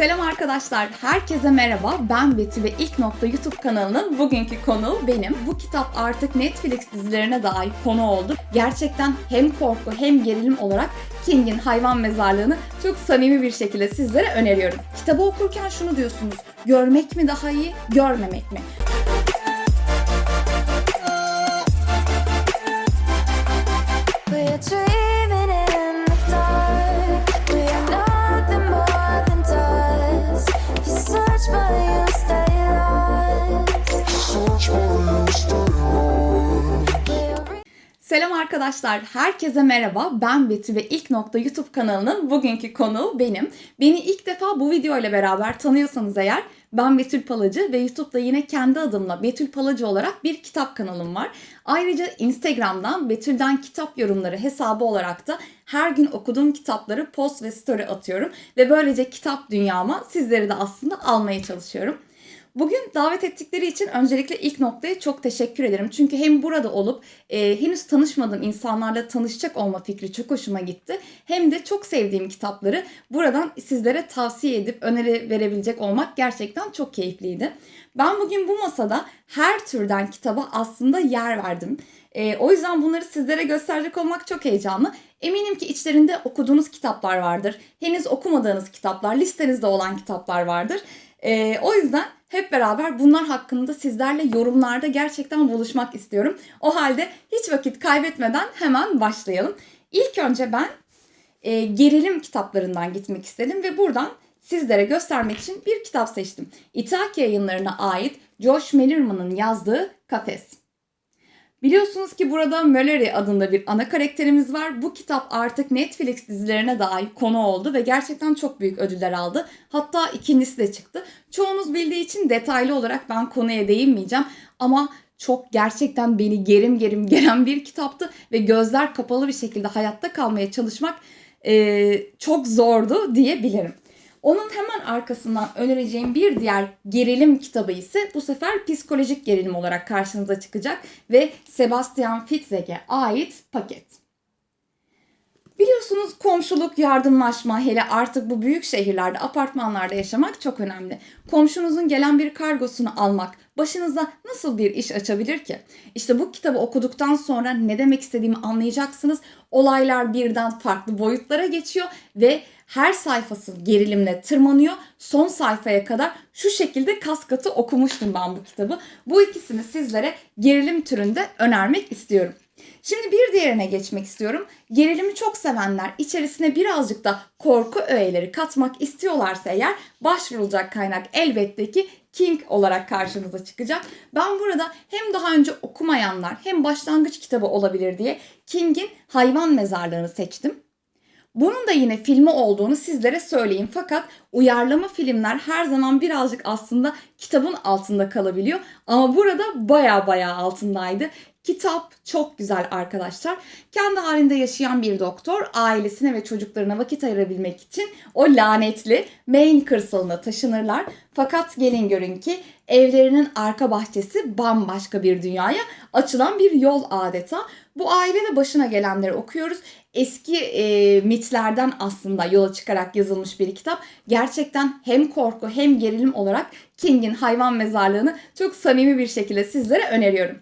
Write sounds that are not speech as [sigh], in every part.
Selam arkadaşlar, herkese merhaba. Ben Betül ve İlk Nokta YouTube kanalının bugünkü konuğu benim. Bu kitap artık Netflix dizilerine dair konu oldu. Gerçekten hem korku hem gerilim olarak King'in hayvan mezarlığını çok samimi bir şekilde sizlere öneriyorum. Kitabı okurken şunu diyorsunuz, görmek mi daha iyi, görmemek mi? Selam arkadaşlar, herkese merhaba. Ben Betül ve İlk Nokta YouTube kanalının bugünkü konuğu benim. Beni ilk defa bu video ile beraber tanıyorsanız eğer ben Betül Palacı ve YouTube'da yine kendi adımla Betül Palacı olarak bir kitap kanalım var. Ayrıca Instagram'dan Betül'den kitap yorumları hesabı olarak da her gün okuduğum kitapları post ve story atıyorum. Ve böylece kitap dünyama sizleri de aslında almaya çalışıyorum. Bugün davet ettikleri için öncelikle ilk noktaya çok teşekkür ederim. Çünkü hem burada olup e, henüz tanışmadığım insanlarla tanışacak olma fikri çok hoşuma gitti. Hem de çok sevdiğim kitapları buradan sizlere tavsiye edip öneri verebilecek olmak gerçekten çok keyifliydi. Ben bugün bu masada her türden kitaba aslında yer verdim. E, o yüzden bunları sizlere gösterecek olmak çok heyecanlı. Eminim ki içlerinde okuduğunuz kitaplar vardır. Henüz okumadığınız kitaplar, listenizde olan kitaplar vardır. E, o yüzden hep beraber bunlar hakkında sizlerle yorumlarda gerçekten buluşmak istiyorum. O halde hiç vakit kaybetmeden hemen başlayalım. İlk önce ben e, gerilim kitaplarından gitmek istedim ve buradan sizlere göstermek için bir kitap seçtim. İthaki yayınlarına ait Josh Mellerman'ın yazdığı Kafes. Biliyorsunuz ki burada Mallory adında bir ana karakterimiz var. Bu kitap artık Netflix dizilerine dair konu oldu ve gerçekten çok büyük ödüller aldı. Hatta ikincisi de çıktı. Çoğunuz bildiği için detaylı olarak ben konuya değinmeyeceğim ama çok gerçekten beni gerim gerim [laughs] gelen bir kitaptı ve gözler kapalı bir şekilde hayatta kalmaya çalışmak eee, çok zordu diyebilirim. Onun hemen arkasından önereceğim bir diğer gerilim kitabı ise bu sefer psikolojik gerilim olarak karşınıza çıkacak ve Sebastian Fitzek'e ait Paket. Biliyorsunuz komşuluk, yardımlaşma hele artık bu büyük şehirlerde, apartmanlarda yaşamak çok önemli. Komşunuzun gelen bir kargosunu almak başınıza nasıl bir iş açabilir ki? İşte bu kitabı okuduktan sonra ne demek istediğimi anlayacaksınız. Olaylar birden farklı boyutlara geçiyor ve her sayfası gerilimle tırmanıyor. Son sayfaya kadar şu şekilde kas katı okumuştum ben bu kitabı. Bu ikisini sizlere gerilim türünde önermek istiyorum. Şimdi bir diğerine geçmek istiyorum. Gerilimi çok sevenler içerisine birazcık da korku öğeleri katmak istiyorlarsa eğer başvurulacak kaynak elbette ki King olarak karşınıza çıkacak. Ben burada hem daha önce okumayanlar hem başlangıç kitabı olabilir diye King'in Hayvan Mezarlığını seçtim. Bunun da yine filmi olduğunu sizlere söyleyeyim. Fakat uyarlama filmler her zaman birazcık aslında kitabın altında kalabiliyor. Ama burada baya baya altındaydı. Kitap çok güzel arkadaşlar. Kendi halinde yaşayan bir doktor ailesine ve çocuklarına vakit ayırabilmek için o lanetli Maine kırsalına taşınırlar. Fakat gelin görün ki evlerinin arka bahçesi bambaşka bir dünyaya açılan bir yol adeta. Bu ailede başına gelenleri okuyoruz. Eski e, mitlerden aslında yola çıkarak yazılmış bir kitap. Gerçekten hem korku hem gerilim olarak King'in hayvan mezarlığını çok samimi bir şekilde sizlere öneriyorum.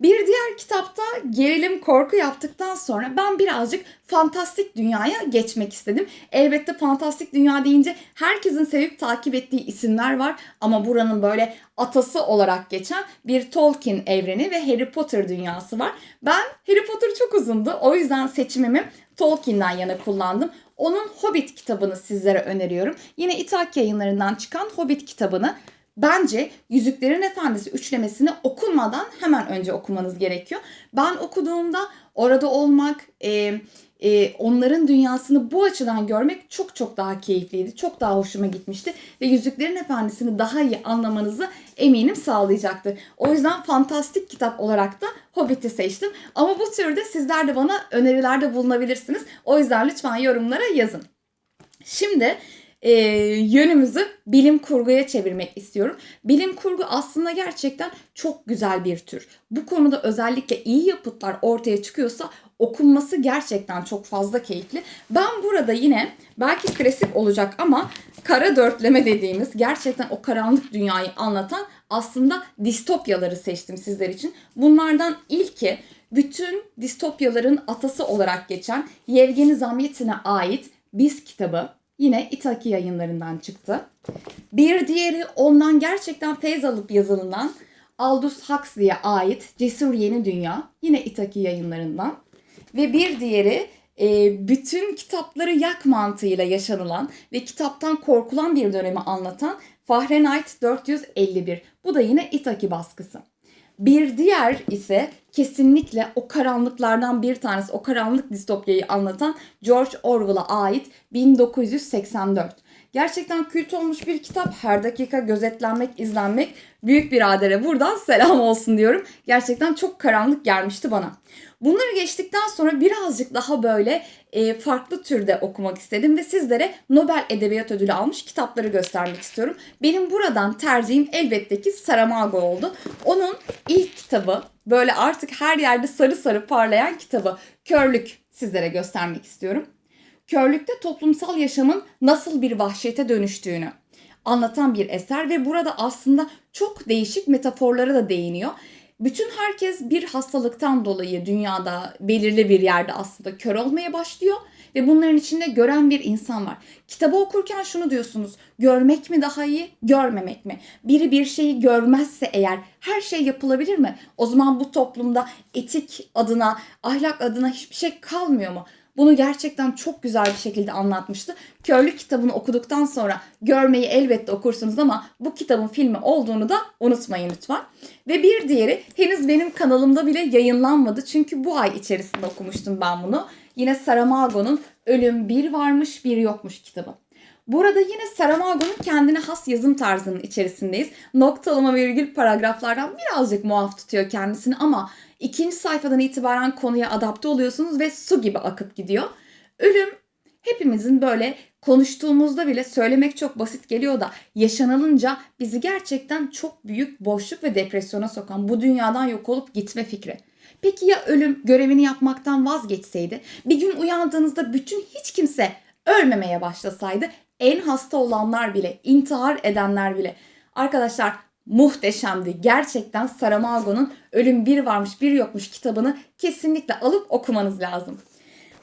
Bir diğer kitapta gerilim korku yaptıktan sonra ben birazcık fantastik dünyaya geçmek istedim. Elbette fantastik dünya deyince herkesin sevip takip ettiği isimler var ama buranın böyle atası olarak geçen bir Tolkien evreni ve Harry Potter dünyası var. Ben Harry Potter çok uzundu o yüzden seçimimi Tolkien'den yana kullandım. Onun Hobbit kitabını sizlere öneriyorum. Yine İthak yayınlarından çıkan Hobbit kitabını Bence Yüzüklerin Efendisi üçlemesini okunmadan hemen önce okumanız gerekiyor. Ben okuduğumda orada olmak, e, e, onların dünyasını bu açıdan görmek çok çok daha keyifliydi. Çok daha hoşuma gitmişti. Ve Yüzüklerin Efendisi'ni daha iyi anlamanızı eminim sağlayacaktır. O yüzden fantastik kitap olarak da Hobbit'i seçtim. Ama bu türde sizler de bana önerilerde bulunabilirsiniz. O yüzden lütfen yorumlara yazın. Şimdi e, yönümüzü bilim kurguya çevirmek istiyorum. Bilim kurgu aslında gerçekten çok güzel bir tür. Bu konuda özellikle iyi yapıtlar ortaya çıkıyorsa okunması gerçekten çok fazla keyifli. Ben burada yine belki klasik olacak ama kara dörtleme dediğimiz gerçekten o karanlık dünyayı anlatan aslında distopyaları seçtim sizler için. Bunlardan ilki bütün distopyaların atası olarak geçen Yevgeni Zamyatin'e ait Biz kitabı. Yine İtaki yayınlarından çıktı. Bir diğeri ondan gerçekten feyz alıp yazılınan Aldous Huxley'e ait Cesur Yeni Dünya. Yine İtaki yayınlarından. Ve bir diğeri e, bütün kitapları yak mantığıyla yaşanılan ve kitaptan korkulan bir dönemi anlatan Fahrenheit 451. Bu da yine Itaki baskısı. Bir diğer ise kesinlikle o karanlıklardan bir tanesi, o karanlık distopyayı anlatan George Orwell'a ait 1984. Gerçekten kült olmuş bir kitap. Her dakika gözetlenmek, izlenmek büyük biradere buradan selam olsun diyorum. Gerçekten çok karanlık gelmişti bana. Bunları geçtikten sonra birazcık daha böyle e, farklı türde okumak istedim ve sizlere Nobel Edebiyat Ödülü almış kitapları göstermek istiyorum. Benim buradan tercihim elbette ki Saramago oldu. Onun ilk kitabı böyle artık her yerde sarı sarı parlayan kitabı Körlük sizlere göstermek istiyorum. Körlükte toplumsal yaşamın nasıl bir vahşete dönüştüğünü anlatan bir eser ve burada aslında çok değişik metaforlara da değiniyor. Bütün herkes bir hastalıktan dolayı dünyada belirli bir yerde aslında kör olmaya başlıyor ve bunların içinde gören bir insan var. Kitabı okurken şunu diyorsunuz. Görmek mi daha iyi, görmemek mi? Biri bir şeyi görmezse eğer her şey yapılabilir mi? O zaman bu toplumda etik adına, ahlak adına hiçbir şey kalmıyor mu? Bunu gerçekten çok güzel bir şekilde anlatmıştı. Körlük kitabını okuduktan sonra görmeyi elbette okursunuz ama bu kitabın filmi olduğunu da unutmayın lütfen. Ve bir diğeri henüz benim kanalımda bile yayınlanmadı. Çünkü bu ay içerisinde okumuştum ben bunu. Yine Saramago'nun Ölüm Bir Varmış Bir Yokmuş kitabı. Burada yine Saramago'nun kendine has yazım tarzının içerisindeyiz. Noktalama virgül paragraflardan birazcık muaf tutuyor kendisini ama ikinci sayfadan itibaren konuya adapte oluyorsunuz ve su gibi akıp gidiyor. Ölüm hepimizin böyle konuştuğumuzda bile söylemek çok basit geliyor da yaşanılınca bizi gerçekten çok büyük boşluk ve depresyona sokan bu dünyadan yok olup gitme fikri. Peki ya ölüm görevini yapmaktan vazgeçseydi? Bir gün uyandığınızda bütün hiç kimse ölmemeye başlasaydı en hasta olanlar bile, intihar edenler bile. Arkadaşlar muhteşemdi. Gerçekten Saramago'nun Ölüm Bir Varmış Bir Yokmuş kitabını kesinlikle alıp okumanız lazım.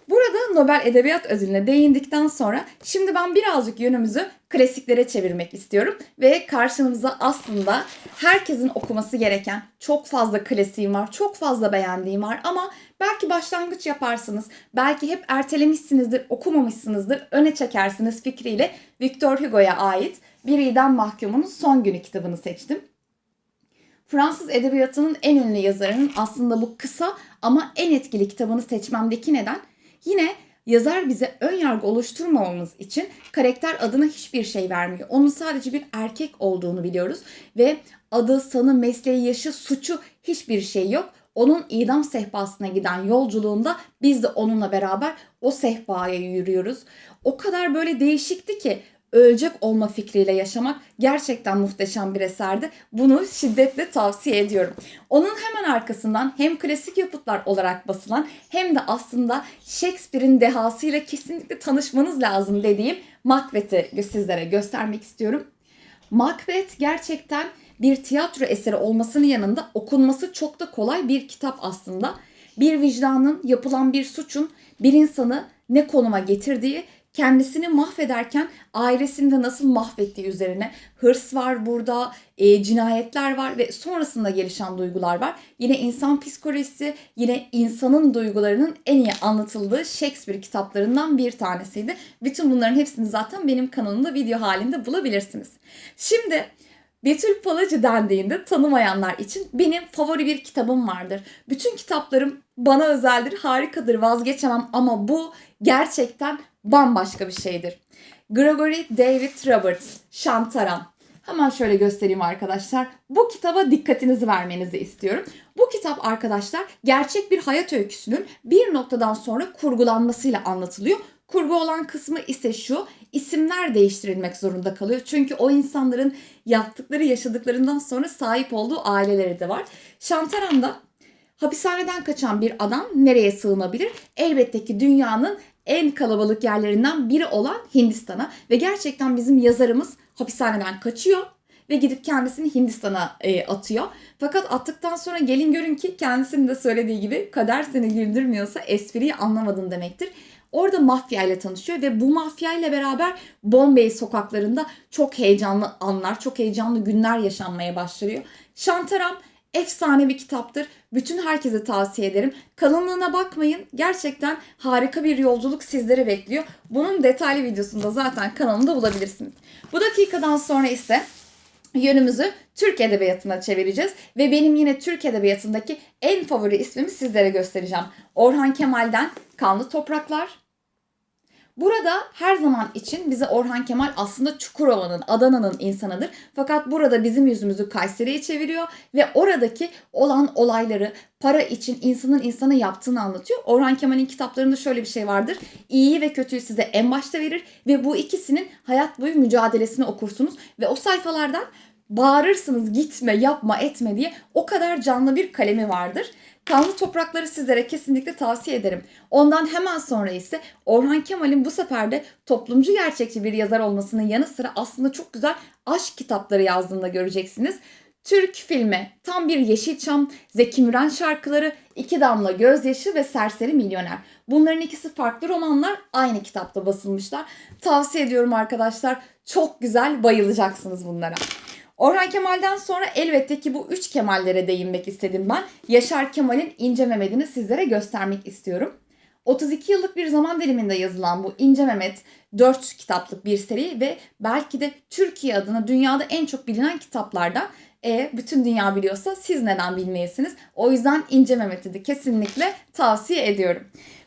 Burada Nobel Edebiyat Ödülü'ne değindikten sonra şimdi ben birazcık yönümüzü klasiklere çevirmek istiyorum. Ve karşınıza aslında herkesin okuması gereken çok fazla klasiğim var, çok fazla beğendiğim var ama belki başlangıç yaparsınız, belki hep ertelemişsinizdir, okumamışsınızdır, öne çekersiniz fikriyle Victor Hugo'ya ait Bir İdam Mahkumunun Son Günü kitabını seçtim. Fransız edebiyatının en ünlü yazarının aslında bu kısa ama en etkili kitabını seçmemdeki neden yine yazar bize ön yargı oluşturmamamız için karakter adına hiçbir şey vermiyor. Onun sadece bir erkek olduğunu biliyoruz ve adı, sanı, mesleği, yaşı, suçu hiçbir şey yok. Onun idam sehpasına giden yolculuğunda biz de onunla beraber o sehpaya yürüyoruz. O kadar böyle değişikti ki ölecek olma fikriyle yaşamak gerçekten muhteşem bir eserdi. Bunu şiddetle tavsiye ediyorum. Onun hemen arkasından hem klasik yapıtlar olarak basılan hem de aslında Shakespeare'in dehasıyla kesinlikle tanışmanız lazım dediğim Macbeth'i sizlere göstermek istiyorum. Macbeth gerçekten bir tiyatro eseri olmasının yanında okunması çok da kolay bir kitap aslında. Bir vicdanın, yapılan bir suçun bir insanı ne konuma getirdiği kendisini mahvederken ailesini de nasıl mahvettiği üzerine hırs var burada, e, cinayetler var ve sonrasında gelişen duygular var. Yine insan psikolojisi, yine insanın duygularının en iyi anlatıldığı Shakespeare kitaplarından bir tanesiydi. Bütün bunların hepsini zaten benim kanalımda video halinde bulabilirsiniz. Şimdi Betül Palacı dendiğinde tanımayanlar için benim favori bir kitabım vardır. Bütün kitaplarım bana özeldir, harikadır, vazgeçemem ama bu gerçekten bambaşka bir şeydir. Gregory David Roberts, Şantaram. Hemen şöyle göstereyim arkadaşlar. Bu kitaba dikkatinizi vermenizi istiyorum. Bu kitap arkadaşlar gerçek bir hayat öyküsünün bir noktadan sonra kurgulanmasıyla anlatılıyor. Kurgu olan kısmı ise şu. isimler değiştirilmek zorunda kalıyor. Çünkü o insanların yaptıkları, yaşadıklarından sonra sahip olduğu aileleri de var. Şantaran'da hapishaneden kaçan bir adam nereye sığınabilir? Elbette ki dünyanın en kalabalık yerlerinden biri olan Hindistan'a ve gerçekten bizim yazarımız hapishaneden kaçıyor ve gidip kendisini Hindistan'a e, atıyor. Fakat attıktan sonra gelin görün ki kendisinin de söylediği gibi kader seni güldürmüyorsa espriyi anlamadın demektir. Orada mafya ile tanışıyor ve bu mafya ile beraber Bombay sokaklarında çok heyecanlı anlar, çok heyecanlı günler yaşanmaya başlıyor. Şantaram efsane bir kitaptır. Bütün herkese tavsiye ederim. Kalınlığına bakmayın. Gerçekten harika bir yolculuk sizleri bekliyor. Bunun detaylı videosunu da zaten kanalımda bulabilirsiniz. Bu dakikadan sonra ise yönümüzü Türk Edebiyatı'na çevireceğiz. Ve benim yine Türk Edebiyatı'ndaki en favori ismimi sizlere göstereceğim. Orhan Kemal'den Kanlı Topraklar. Burada her zaman için bize Orhan Kemal aslında Çukurova'nın, Adana'nın insanıdır. Fakat burada bizim yüzümüzü Kayseri'ye çeviriyor ve oradaki olan olayları para için insanın insana yaptığını anlatıyor. Orhan Kemal'in kitaplarında şöyle bir şey vardır. İyiyi ve kötüyü size en başta verir ve bu ikisinin hayat boyu mücadelesini okursunuz ve o sayfalardan bağırırsınız gitme, yapma, etme diye o kadar canlı bir kalemi vardır. Kanlı Toprakları sizlere kesinlikle tavsiye ederim. Ondan hemen sonra ise Orhan Kemal'in bu sefer de toplumcu gerçekçi bir yazar olmasının yanı sıra aslında çok güzel aşk kitapları yazdığını da göreceksiniz. Türk filmi, tam bir Yeşilçam, Zeki Müren şarkıları, İki Damla Gözyaşı ve Serseri Milyoner. Bunların ikisi farklı romanlar aynı kitapta basılmışlar. Tavsiye ediyorum arkadaşlar. Çok güzel, bayılacaksınız bunlara. Orhan Kemal'den sonra elbette ki bu üç Kemal'lere değinmek istedim ben. Yaşar Kemal'in İnce Mehmet'ini sizlere göstermek istiyorum. 32 yıllık bir zaman diliminde yazılan bu İnce Mehmet 4 kitaplık bir seri ve belki de Türkiye adına dünyada en çok bilinen kitaplardan. E, bütün dünya biliyorsa siz neden bilmeyesiniz? O yüzden İnce Mehmet'i de kesinlikle tavsiye ediyorum.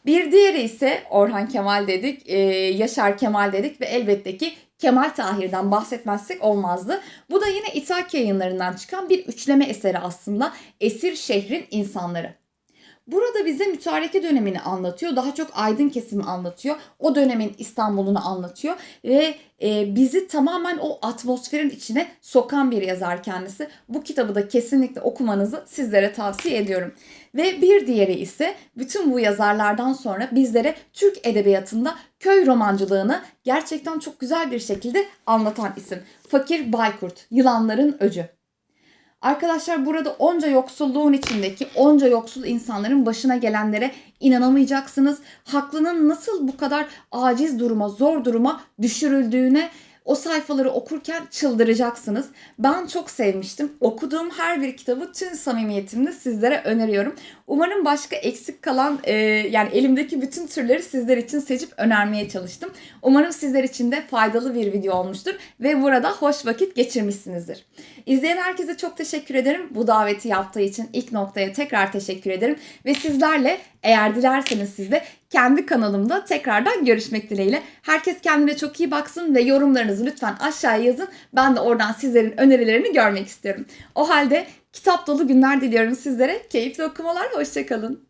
Bir diğeri ise Orhan Kemal dedik, e, Yaşar Kemal dedik ve elbette ki Kemal Tahir'den bahsetmezsek olmazdı. Bu da yine İthak yayınlarından çıkan bir üçleme eseri aslında. Esir Şehrin İnsanları. Burada bize mütareke dönemini anlatıyor. Daha çok aydın kesimi anlatıyor. O dönemin İstanbul'unu anlatıyor. Ve e, bizi tamamen o atmosferin içine sokan bir yazar kendisi. Bu kitabı da kesinlikle okumanızı sizlere tavsiye ediyorum. Ve bir diğeri ise bütün bu yazarlardan sonra bizlere Türk edebiyatında köy romancılığını gerçekten çok güzel bir şekilde anlatan isim. Fakir Baykurt, Yılanların Öcü. Arkadaşlar burada onca yoksulluğun içindeki onca yoksul insanların başına gelenlere inanamayacaksınız. Haklının nasıl bu kadar aciz duruma, zor duruma düşürüldüğüne o sayfaları okurken çıldıracaksınız. Ben çok sevmiştim. Okuduğum her bir kitabı tüm samimiyetimle sizlere öneriyorum. Umarım başka eksik kalan e, yani elimdeki bütün türleri sizler için seçip önermeye çalıştım. Umarım sizler için de faydalı bir video olmuştur ve burada hoş vakit geçirmişsinizdir. İzleyen herkese çok teşekkür ederim. Bu daveti yaptığı için ilk noktaya tekrar teşekkür ederim. Ve sizlerle eğer dilerseniz siz de kendi kanalımda tekrardan görüşmek dileğiyle. Herkes kendine çok iyi baksın ve yorumlarınızı lütfen aşağıya yazın. Ben de oradan sizlerin önerilerini görmek istiyorum. O halde kitap dolu günler diliyorum sizlere. Keyifli okumalar, hoşçakalın.